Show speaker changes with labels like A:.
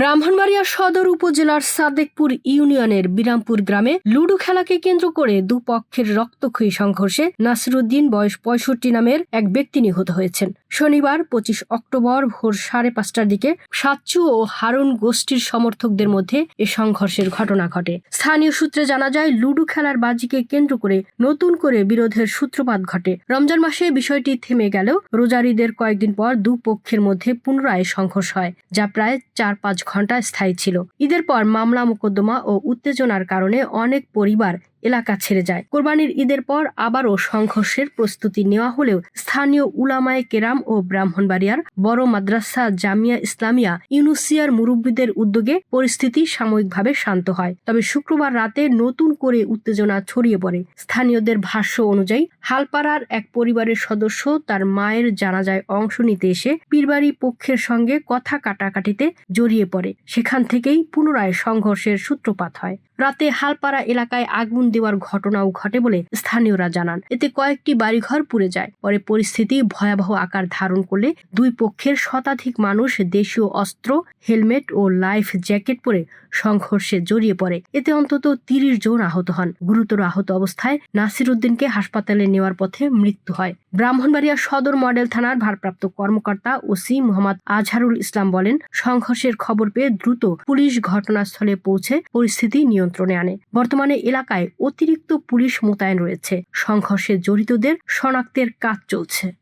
A: ব্রাহ্মণবাড়িয়া সদর উপজেলার সাদেকপুর ইউনিয়নের বিরামপুর গ্রামে লুডো খেলাকে কেন্দ্র করে দুপক্ষের রক্তক্ষয়ী সংঘর্ষে নাসিরুদ্দিন বয়স পঁয়ষট্টি নামের এক ব্যক্তি নিহত হয়েছেন। শনিবার পঁচিশ অক্টোবর ভোর সাড়ে পাঁচটার দিকে সাচ্চু ও হারুন গোষ্ঠীর সমর্থকদের মধ্যে এ সংঘর্ষের ঘটনা ঘটে। স্থানীয় সূত্রে জানা যায়, লুডো খেলার বাজিকে কেন্দ্র করে নতুন করে বিরোধের সূত্রপাত ঘটে। রমজান মাসে বিষয়টি থেমে গেলেও রোজারিদের কয়েকদিন পর দুপক্ষের মধ্যে পুনরায় সংঘর্ষ হয়, যা প্রায় চার পাঁচ ঘণ্টা স্থায়ী ছিল। ঈদের পর মামলা মোকদ্দমা ও উত্তেজনার কারণে অনেক পরিবার এলাকা ছেড়ে যায়। কোরবানির ঈদের পর আবারও সংঘর্ষের প্রস্তুতি নেওয়া হলেও স্থানীয় উলামায় কেরাম ও ব্রাহ্মণবাড়িয়ার বড় মাদ্রাসা জামিয়া ইসলামিয়া ইউনুসিয়ার মুরব্বীদের উদ্যোগে পরিস্থিতি সাময়িকভাবে শান্ত হয়। তবে শুক্রবার রাতে নতুন করে উত্তেজনা ছড়িয়ে পড়ে। স্থানীয়দের ভাষ্য অনুযায়ী, হালপাড়ার এক পরিবারের সদস্য তার মায়ের জানাজায় অংশ নিতে এসে পীরবাড়ি পক্ষের সঙ্গে কথা কাটাকাটিতে জড়িয়ে পড়ে। সেখান থেকেই পুনরায় সংঘর্ষের সূত্রপাত হয়। রাতে হালপাড়া এলাকায় আগুন দেওয়ার ঘটনাও ঘটে বলে স্থানীয়রা জানান। এতে কয়েকটি বাড়িঘর পুড়ে যায়। পরে পরিস্থিতি ভয়াবহ আকার ধারণ করলে দুই পক্ষের শতাধিক মানুষ দেশীয় অস্ত্র, হেলমেট ও লাইফ জ্যাকেট পরে সংঘর্ষে জড়িয়ে পড়ে। এতে অন্তত তিরিশ জন আহত হন। গুরুতর আহত অবস্থায় নাসির উদ্দিনকে হাসপাতালে নেওয়ার পথে মৃত্যু হয়। ব্রাহ্মণবাড়িয়া সদর মডেল থানার ভারপ্রাপ্ত কর্মকর্তা ওসি মোহাম্মদ আজহারুল ইসলাম বলেন, সংঘর্ষের খবর পেয়ে দ্রুত পুলিশ ঘটনাস্থলে পৌঁছে পরিস্থিতি নিয়ন্ত্রণে আনে। বর্তমানে এলাকায় অতিরিক্ত পুলিশ মোতায়েন রয়েছে। সংঘর্ষে জড়িতদের শনাক্তের কাজ চলছে।